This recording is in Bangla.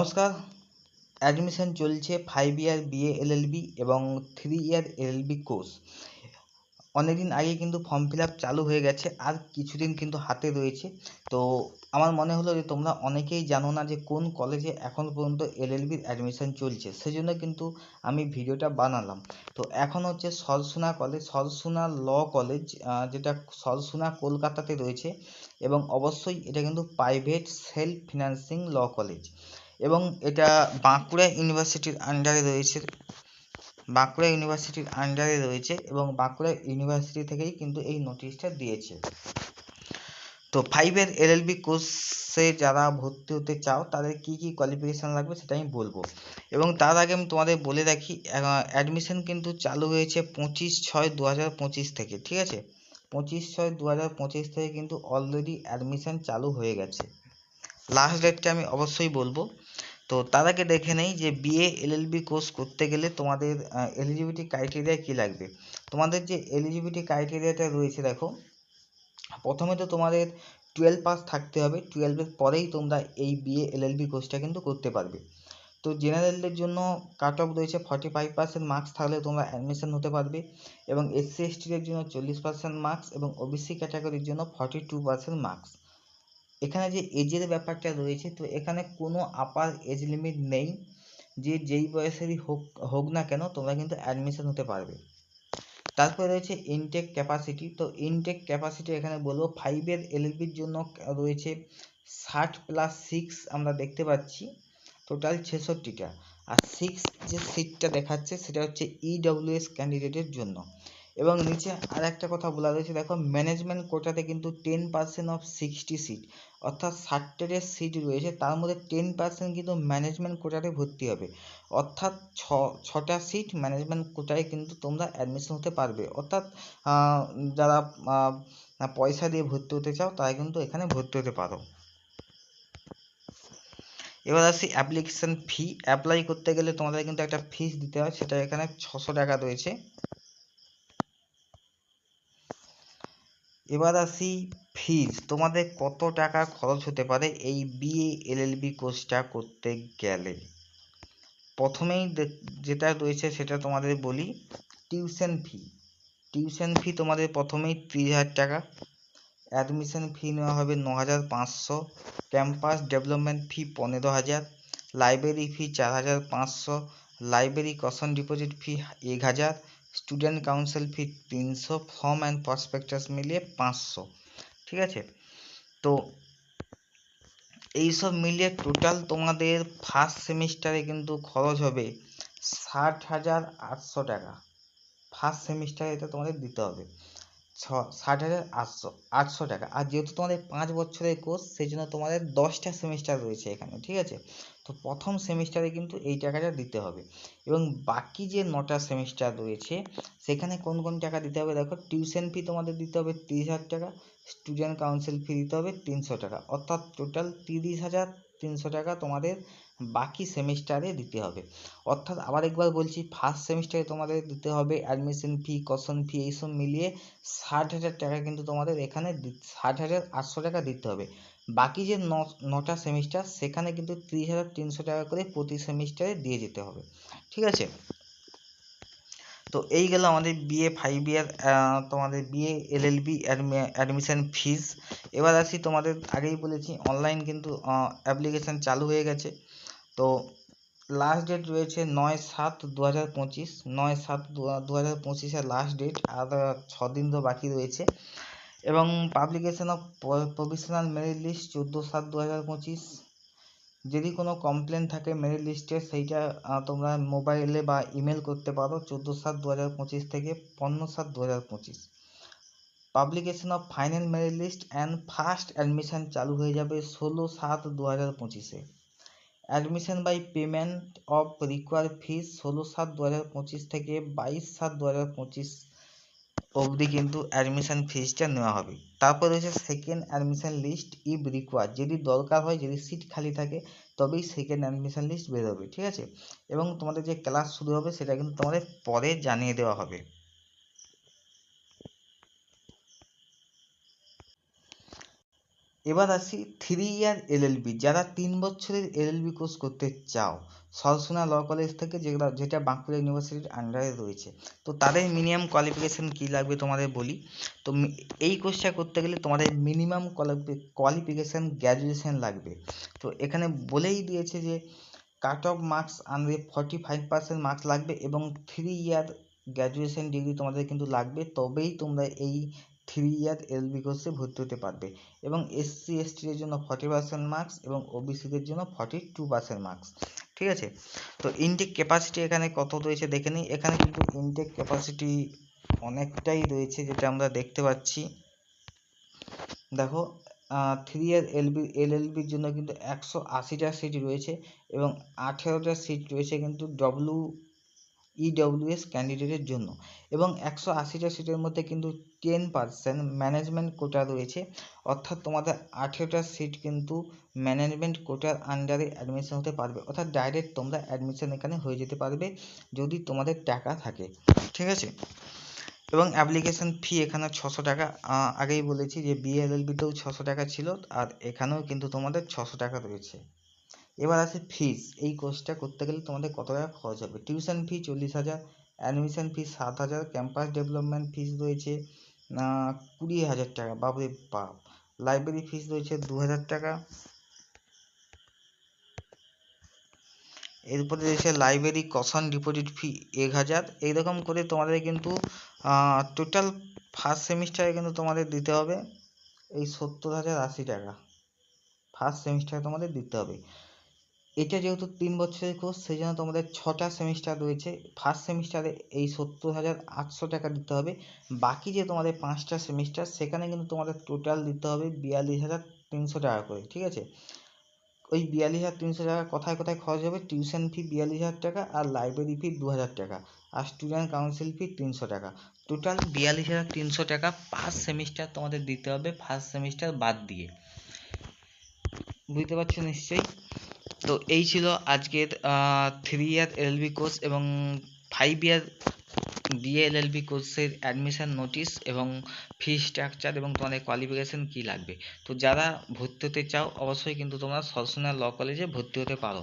নমস্কার। অ্যাডমিশন চলছে ফাইভ ইয়ার বিএ এলএলবি এবং থ্রি ইয়ার এলএলবি কোর্স অনেকদিন আগে কিন্তু ফর্ম ফিল আপ চালু হয়ে গেছে, আর কিছুদিন কিন্তু হাতে রয়েছে। তো আমার মনে হলো যে তোমরা অনেকেই জানো না যে কোন কলেজে এখন পর্যন্ত এলএলবির অ্যাডমিশন চলছে। সেই জন্য কিন্তু আমি ভিডিওটা বানালাম। তো এখন হচ্ছে Sarsuna college Sarsuna law college যেটা সরসুনা কলকাতাতে রয়েছে। এবং অবশ্যই এটা কিন্তু private self financing law college এবং এটা বাঁকুড়া ইউনিভার্সিটির আন্ডারে রয়েছে। বাঁকুড়া ইউনিভার্সিটির আন্ডারে রয়েছে এবং বাঁকুড়া ইউনিভার্সিটি থেকেই কিন্তু এই নোটিশটা দিয়েছে। তো ফাইভের এলএলবি কোর্সে যারা ভর্তি হতে চাও, তাদের কি কি কোয়ালিফিকেশান লাগবে সেটা আমি বলব। এবং তার আগে আমি তোমাদের বলে রাখি অ্যাডমিশন কিন্তু চালু হয়েছে পঁচিশ ছয় দু হাজার পঁচিশ থেকে, ঠিক আছে? পঁচিশ ছয় দু হাজার পঁচিশ থেকে কিন্তু অলরেডি অ্যাডমিশন চালু হয়ে গেছে। লাস্ট ডেটটা আমি অবশ্যই বলব। তো তার আগে দেখে নেই যে বিএ এলএলবি কোর্স করতে গেলে তোমাদের এলিজিবিলিটি ক্রাইটেরিয়া কী লাগবে? তোমাদের যে এলিজিবিলিটি ক্রাইটেরিয়াটা রয়েছে দেখো, প্রথমে তো তোমাদের টুয়েলভ পাস থাকতে হবে টুয়েলভের পরেই তোমরা এই বিএ এলএলবি কোর্সটা কিন্তু করতে পারবে। তো জেনারেলদের জন্য কাট অফ রয়েছে ফর্টি ফাইভ পার্সেন্ট মার্কস থাকলে তোমরা অ্যাডমিশন হতে পারবে। এবং এসসি এসটিদের জন্য চল্লিশ পার্সেন্ট মার্কস এবং ওবিসি ক্যাটাগরির জন্য ফর্টি টু পার্সেন্ট মার্কস এখানে যে এজের ব্যাপারটা রয়েছে, তো এখানে কোনো আপার এজ লিমিট নেই। যে যেই বয়সেরই হোক হোক না কেন, তোমরা কিন্তু অ্যাডমিশন হতে পারবে। তারপরে রয়েছে ইনটেক ক্যাপাসিটি তো ইনটেক ক্যাপাসিটি এখানে বলব ফাইভের এলএলবির জন্য রয়েছে ষাট প্লাস সিক্স আমরা দেখতে পাচ্ছি টোটাল ছেষট্টিটা। আর সিক্স যে সিটটা দেখাচ্ছে, সেটা হচ্ছে ইডব্লিউএস ক্যান্ডিডেটের জন্য। এবং নিচে আর একটা কথা বলা রয়েছে দেখো ম্যানেজমেন্ট কোটাতে কিন্তু ten percent of sixty seat অর্থাৎ ষাটটা যে সিট রয়েছে, তার মধ্যে টেন পার্সেন্ট কিন্তু ম্যানেজমেন্ট কোটাতে ভর্তি হবে, অর্থাৎ ছ, ছটা সিট ম্যানেজমেন্ট কোটায় কিন্তু তোমরা অ্যাডমিশন হতে পারবে, অর্থাৎ যারা পয়সা দিয়ে ভর্তি হতে চাও, তারা কিন্তু এখানে ভর্তি হতে পারো। এবার আসি অ্যাপ্লিকেশান ফি অ্যাপ্লাই করতে গেলে তোমাদের কিন্তু একটা ফিস দিতে হয়, সেটা এখানে ছশো টাকা রয়েছে। এবার আসি ফিজ তোমাদের কত টাকা খরচ হতে পারে এই বিএ এলএলবি কোর্সটা করতে গেলে? প্রথমেই যেটা রয়েছে সেটা তোমাদের বলি টিউশন ফি টিউশন ফি তোমাদের প্রথমেই তিরিশ হাজার টাকা। অ্যাডমিশন ফি নেওয়া হবে ন হাজার পাঁচশো। ক্যাম্পাস ডেভেলপমেন্ট ফি পনেরো হাজার। লাইব্রেরি ফি চার হাজার পাঁচশো। লাইব্রেরি কশন ডিপোজিট ফি এক হাজার। স্টুডেন্ট কাউন্সিল ফি তিনশো ফর্ম অ্যান্ড প্রসপেক্টাস মিলিয়ে পাঁচশো, ঠিক আছে? তো এইসব মিলিয়ে টোটাল তোমাদের ফার্স্ট সেমিস্টারে কিন্তু খরচ হবে ষাট হাজার আটশো টাকা। ফার্স্ট সেমিস্টারে এটা তোমাদের দিতে হবে। ছ, ষাট হাজার আটশো আটশো টাকা। আর যেহেতু তোমাদের পাঁচ বছরের কোর্স সেই জন্য তোমাদের দশটা সেমিস্টার রয়েছে এখানে, ঠিক আছে? তো প্রথম সেমিস্টারে কিন্তু এই টাকাটা দিতে হবে। এবং বাকি যে নটা সেমিস্টার রয়েছে, সেখানে কোন কোন টাকা দিতে হবে? দেখো টিউশন ফি তোমাদের দিতে হবে তিরিশ হাজার টাকা স্টুডেন্ট কাউন্সিল ফি দিতে হবে তিনশো টাকা। অর্থাৎ টোটাল তিরিশ হাজার তিনশো টাকা তোমাদের বাকি সেমিস্টারে দিতে হবে। অর্থাৎ আবার একবার বলছি ফার্স্ট সেমিস্টারে তোমাদের দিতে হবে অ্যাডমিশন ফি কশন ফি এইসব মিলিয়ে ষাট হাজার টাকা কিন্তু তোমাদের এখানে ষাট হাজার আটশো টাকা দিতে হবে। বাকি যে নটা সেমিস্টার সেখানে কিন্তু ত্রিশ হাজার তিনশো টাকা করে প্রতি সেমিস্টারে দিয়ে যেতে হবে। ঠিক আছে? তো এই গেল আমাদের বিএ ফাইভ ইয়ার তোমাদের বিএ এলএলবি অ্যাডমিশন ফিস এবার আসি তোমাদের আগেই বলেছি অনলাইন কিন্তু অ্যাপ্লিকেশান চালু হয়ে গেছে। তো লাস্ট ডেট রয়েছে নয় সাত দু হাজার পঁচিশ, নয় সাত দু হাজার পঁচিশের লাস্ট ডেট আর ছ দিন তো বাকি রয়েছে। এবং publication of provisional merit list চোদ্দ সাত দু হাজার পঁচিশ। যদি কোনো কমপ্লেন থাকে মেরিট লিস্টে সেইটা তোমরা মোবাইলে বা ইমেল করতে পারো চোদ্দ সাত দু হাজার পঁচিশ থেকে পনেরো সাত দু হাজার পঁচিশ। Publication of final merit list and first admission চালু হয়ে যাবে ষোলো সাত দু হাজার পঁচিশে। Admission by payment of require fees ষোলো সাত দু হাজার পঁচিশ থেকে বাইশ সাত দু হাজার পঁচিশ অবধি কিন্তু অ্যাডমিশন ফিসটা নেওয়া হবে। তারপর রয়েছে second admission list if require যদি দরকার হয়, যদি সিট খালি থাকে, তবেই সেকেন্ড অ্যাডমিশন লিস্ট বেরোবে, ঠিক আছে? এবং তোমাদের যে ক্লাস শুরু হবে, সেটা কিন্তু তোমাদের পরে জানিয়ে দেওয়া হবে। এবার আসি থ্রি ইয়ার এলএলবি যারা তিন বছরের এলএলবি কোর্স করতে চাও সরসোনা ল কলেজ থেকে যেগুলো, যেটা বাঁকুড়া ইউনিভার্সিটির আন্ডারে রয়েছে, তো তাদের মিনিমাম কোয়ালিফিকেশান কী লাগবে তোমাদের বলি? তো এই কোর্সটা করতে গেলে তোমাদের মিনিমাম কোয়ালিফিকেশান গ্র্যাজুয়েশান লাগবে। তো এখানে বলেই দিয়েছে যে কাট অফ মার্কস আনবে ফর্টি ফাইভ পার্সেন্ট মার্কস লাগবে এবং থ্রি ইয়ার গ্র্যাজুয়েশন ডিগ্রি তোমাদের কিন্তু লাগবে, তবেই তোমরা এই থ্রি ইয়ার এলবি কোর্সে ভর্তি হতে পারবে এবং এসসি এসটির জন্য ফর্টি পার্সেন্ট মার্কস এবং ওবিসিদের জন্য ফর্টি টু পার্সেন্ট মার্কস ঠিক আছে? তো ইনটেক ক্যাপাসিটি এখানে কত রয়েছে দেখে নিই। এখানে কিন্তু ইনটেক ক্যাপাসিটি অনেকটাই রয়েছে যেটা আমরা দেখতে পাচ্ছি। দেখো থ্রি ইয়ার এলবি এলএলবির জন্য কিন্তু একশো আশিটা সিট রয়েছে এবং আঠেরোটা সিট রয়েছে কিন্তু ডব্লু ইডব্লিউএস ক্যান্ডিডেটের জন্য। এবং একশো আশিটা সিটের মধ্যে কিন্তু টেন পার্সেন্ট ম্যানেজমেন্ট কোটা রয়েছে। অর্থাৎ তোমাদের আঠেরোটা সিট কিন্তু ম্যানেজমেন্ট কোটার আন্ডারে অ্যাডমিশন হতে পারবে। অর্থাৎ ডাইরেক্ট তোমরা অ্যাডমিশন এখানে হয়ে যেতে পারবে যদি তোমাদের টাকা থাকে। ঠিক আছে? এবং অ্যাপ্লিকেশন ফি এখানে ছশো টাকা। আগেই বলেছি যে বিএলএলবিতেও ছশো টাকা ছিল আর এখানেও কিন্তু তোমাদের ছশো টাকা রয়েছে। এবার আছে ফিস এই কোর্সটা করতে গেলে তোমাদের কত টাকা খরচ হবে? টিউশন ফি চল্লিশ হাজার অ্যাডমিশন ফি সাত হাজার ক্যাম্পাস ডেভেলপমেন্ট ফিস রয়েছে কুড়ি হাজার টাকা? বাপরে বাপ! লাইব্রেরি ফিস রয়েছে দু হাজার টাকা। এরপরে রয়েছে লাইব্রেরি কশন ডিপোজিট ফি এক হাজার। এইরকম করে তোমাদের কিন্তু টোটাল ফার্স্ট সেমিস্টারে কিন্তু তোমাদের দিতে হবে এই সত্তর হাজার আশি টাকা। ফার্স্ট সেমিস্টারে তোমাদের দিতে হবে। এটা যেহেতু তিন বছরের কোর্স সেই জন্য তোমাদের ছটা সেমিস্টার রয়েছে। ফার্স্ট সেমিস্টারে এই সত্তর হাজার আটশো টাকা দিতে হবে। বাকি যে তোমাদের পাঁচটা সেমিস্টার সেখানে কিন্তু তোমাদের টোটাল দিতে হবে বিয়াল্লিশ হাজার তিনশো টাকা করে, ঠিক আছে? ওই বিয়াল্লিশ হাজার তিনশো টাকা কোথায় কোথায় খরচ হবে টিউশন ফি বিয়াল্লিশ হাজার টাকা আর লাইব্রেরি ফি দু হাজার টাকা আর স্টুডেন্ট কাউন্সিল ফি তিনশো টাকা। টোটাল বিয়াল্লিশ হাজার তিনশো টাকা পাঁচ সেমিস্টার তোমাদের দিতে হবে ফার্স্ট সেমিস্টার বাদ দিয়ে। বুঝতে পারছ নিশ্চয়ই? তো এই ছিল আজকের থ্রি ইয়ার এলএলবি কোর্স এবং ফাইভ ইয়ার বিএলএলবি কোর্সের অ্যাডমিশন নোটিশ এবং ফি স্ট্রাকচার এবং তোমাদের কোয়ালিফিকেশান কী লাগবে। তো যারা ভর্তি হতে চাও, অবশ্যই কিন্তু তোমরা সরসোনা ল কলেজে ভর্তি হতে পারো।